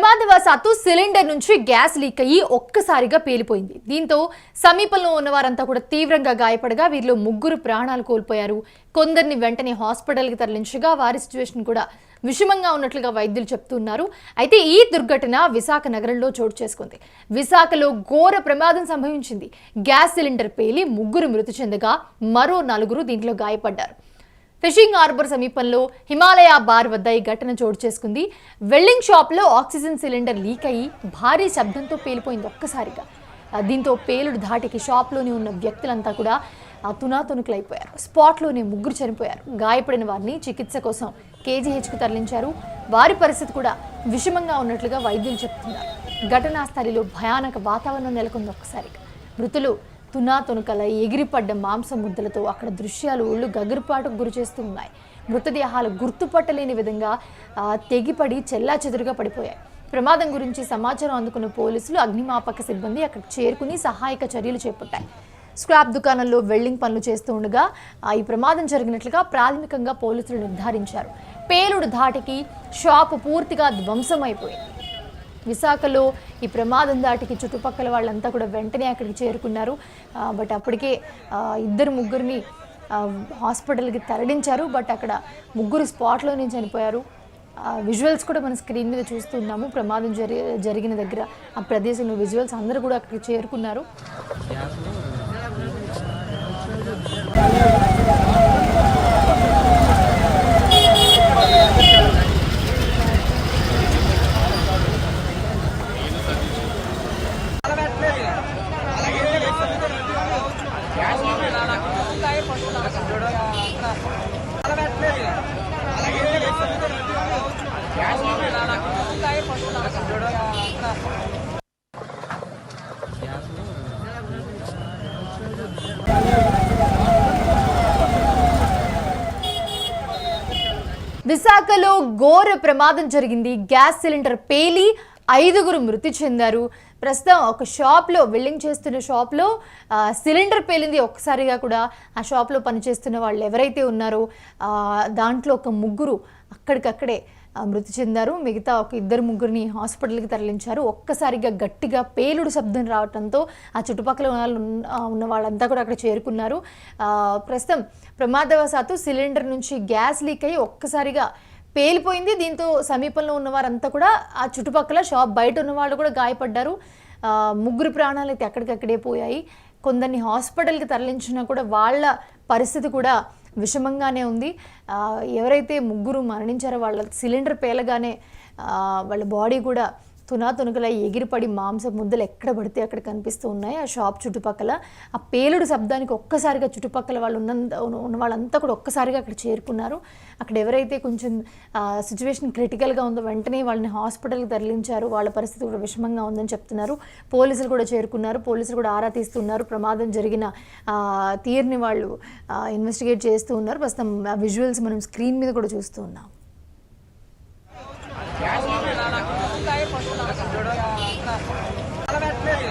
ప్రమాదవశాత్తు సిలిండర్ నుంచి gas leak అయ్యి ఒక్కసారిగా పేలిపోయింది. దీంతో సమీపంలో ఉన్న వారంతా కూడా తీవ్రంగా గాయపడగా వీరిలో ముగ్గురు ప్రాణాలు కోల్పోయారు. కొందరిని వెంటనే హాస్పిటల్కి తరలించగా వారి సిచ్యువేషన్ కూడా విషమంగా ఉన్నట్లుగా వైద్యులు చెప్తున్నారు. అయితే ఈ దుర్ఘటన విశాఖ నగరంలో చోటు చేసుకుంది. విశాఖలో ఘోర ప్రమాదం సంభవించింది. గ్యాస్ సిలిండర్ పేలి ముగ్గురు మృతి చెందగా మరో నలుగురు దీంట్లో గాయపడ్డారు. ఫిషింగ్ హార్బర్ సమీపంలో హిమాలయ బార్ వద్ద ఈ ఘటన చోటు చేసుకుంది. వెల్డింగ్ షాప్లో ఆక్సిజన్ సిలిండర్ లీక్ అయ్యి భారీ శబ్దంతో పేలిపోయింది ఒక్కసారిగా. దీంతో పేలుడు ధాటికి షాప్లోనే ఉన్న వ్యక్తులంతా కూడా ఆ, తునాతునుకులైపోయారు. స్పాట్లోనే ముగ్గురు చనిపోయారు. గాయపడిన వారిని చికిత్స కోసం కేజీహెచ్కు తరలించారు. వారి పరిస్థితి కూడా విషమంగా ఉన్నట్లుగా వైద్యులు చెప్తున్నారు. ఘటనా స్థలిలో భయానక వాతావరణం నెలకొంది ఒక్కసారిగా. మృతులు తునాతునకల ఎగిరిపడ్డ మాంసం ముద్దలతో అక్కడ దృశ్యాలు ఒళ్ళు గగురుపాటుకు గురి చేస్తూ ఉన్నాయి మృతదేహాలు గుర్తుపట్టలేని విధంగా తెగిపడి చెల్లా పడిపోయాయి. ప్రమాదం గురించి సమాచారం అందుకున్న పోలీసులు అగ్నిమాపక సిబ్బంది అక్కడ చేరుకుని సహాయక చర్యలు చేపట్టాయి. స్క్రాప్ దుకాణంలో వెల్డింగ్ పనులు చేస్తూ ఉండగా ఈ ప్రమాదం జరిగినట్లుగా ప్రాథమికంగా పోలీసులు నిర్ధారించారు. పేలుడు ధాటికి షాపు పూర్తిగా ధ్వంసమైపోయింది. విశాఖలో ఈ ప్రమాదం దాటికి చుట్టుపక్కల వాళ్ళంతా కూడా వెంటనే అక్కడికి చేరుకున్నారు. బట్ అప్పటికే ఇద్దరు ముగ్గురిని హాస్పిటల్కి తరలించారు. బట్ అక్కడ ముగ్గురు స్పాట్లోనే చనిపోయారు. విజువల్స్ కూడా మనం స్క్రీన్ మీద చూస్తున్నాము ప్రమాదం జరి జరిగిన దగ్గర ఆ ప్రదేశంలో విజువల్స్ అందరూ కూడా అక్కడికి చేరుకున్నారు. విశాఖలో ఘోర ప్రమాదం జరిగింది. గ్యాస్ సిలిండర్ పేలి ఐదుగురు మృతి చెందారు. ప్రస్తుతం ఒక షాప్లో వెల్డింగ్ చేస్తున్న షాప్లో సిలిండర్ పేలింది. ఒక్కసారిగా కూడా ఆ షాప్లో పనిచేస్తున్న వాళ్ళు ఎవరైతే ఉన్నారో దాంట్లో ఒక ముగ్గురు అక్కడికక్కడే మృతి చెందారు. మిగతా ఒక ఇద్దరు ముగ్గురిని హాస్పిటల్కి తరలించారు. ఒక్కసారిగా గట్టిగా పేలుడు శబ్దం రావడంతో ఆ చుట్టుపక్కల ఉన్న వాళ్ళు ఉన్న- వాళ్ళంతా కూడా అక్కడ చేరుకున్నారు. ప్రస్తుతం ప్రమాదవశాత్తు సిలిండర్ నుంచి గ్యాస్ లీక్ అయ్యి ఒక్కసారిగా పేలిపోయింది. దీంతో సమీపంలో ఉన్న వారంతా కూడా ఆ చుట్టుపక్కల షాప్ బయట ఉన్న వాళ్ళు కూడా గాయపడ్డారు. ముగ్గురు ప్రాణాలు అయితే అక్కడికక్కడే పోయాయి. కొందరిని హాస్పిటల్కి తరలించినా కూడా వాళ్ళ పరిస్థితి కూడా విషమంగానే ఉంది. ఎవరైతే ముగ్గురు మరణించారో వాళ్ళ సిలిండర్ పేలగానే వాళ్ళ బాడీ కూడా తునాతునకల ఎగిరిపడి మాంసం ముద్దలు ఎక్కడ పడితే అక్కడ కనిపిస్తూ ఉన్నాయి. ఆ షాప్ చుట్టుపక్కల ఆ పేలుడు శబ్దానికి ఒక్కసారిగా చుట్టుపక్కల వాళ్ళు ఉన్న ఉన్న వాళ్ళంతా కూడా ఒక్కసారిగా అక్కడ చేరుకున్నారు. అక్కడ ఎవరైతే కొంచెం సిచ్యువేషన్ క్రిటికల్గా ఉందో వెంటనే వాళ్ళని హాస్పిటల్కి తరలించారు. వాళ్ళ పరిస్థితి కూడా విషమంగా ఉందని చెప్తున్నారు. పోలీసులు కూడా చేరుకున్నారు. పోలీసులు కూడా ఆరా తీస్తున్నారు. ప్రమాదం జరిగిన తీరుని వాళ్ళు ఇన్వెస్టిగేట్ చేస్తూ ఉన్నారు. ప్రస్తుతం విజువల్స్ మనం స్క్రీన్ మీద కూడా చూస్తూ ఉన్నాం. వ్యవసాయ పశువుల అలవాట్లేదు